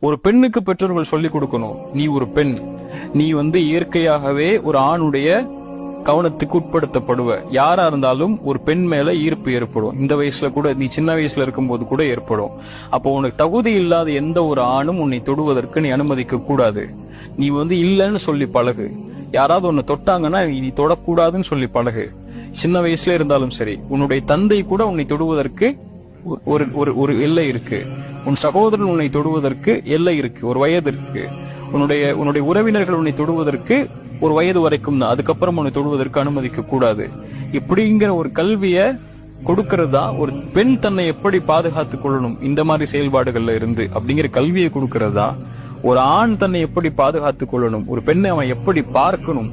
ஒரு பெண்ணுக்கு பெற்றோர்கள் சொல்லிக் கொடுக்கணும் நீ ஒரு பெண். நீ வந்து இயற்கையாகவே ஒரு ஆணுடைய கவனத்துக்கு உட்படுத்தப்படுவ. யாரா இருந்தாலும் ஒரு பெண் மேல ஈர்ப்பு ஏற்படும். இந்த வயசுல கூட நீ சின்ன வயசுல இருக்கும்போது கூட ஏற்படும். அப்போ உனக்கு தகுதி இல்லாத எந்த ஒரு ஆணும் உன்னை தொடுவதற்கு நீ அனுமதிக்க கூடாது. நீ வந்து இல்லைன்னு சொல்லி பழகு. யாராவது உன்னை தொட்டாங்கன்னா நீ தொடக்கூடாதுன்னு சொல்லி பழகு. சின்ன வயசுல இருந்தாலும் சரி உன்னுடைய தந்தை கூட உன்னை தொடுவதற்கு ஒரு ஒரு ஒரு எல்லை இருக்கு. உன் சகோதரன் உன்னை தொடுவதற்கு எல்லை இருக்கு ஒரு வயது இருக்கு. உன்னுடைய உன்னுடைய உறவினர்கள் உன்னை தொடுவதற்கு ஒரு வயது வரைக்கும் தான். அதுக்கப்புறம் உன்னை தொடுவதற்கு அனுமதிக்க கூடாது. இப்படிங்கிற ஒரு கல்விய கொடுக்கறது? தான் ஒரு பெண் தன்னை எப்படி பாதுகாத்துக் கொள்ளணும்? இந்த மாதிரி செயல்பாடுகள்ல இருந்து அப்படிங்கிற கல்வியை கொடுக்கறது? தான் ஒரு ஆண் தன்னை எப்படி பாதுகாத்துக் கொள்ளணும்? ஒரு பெண்ணை அவன் எப்படி பார்க்கணும்?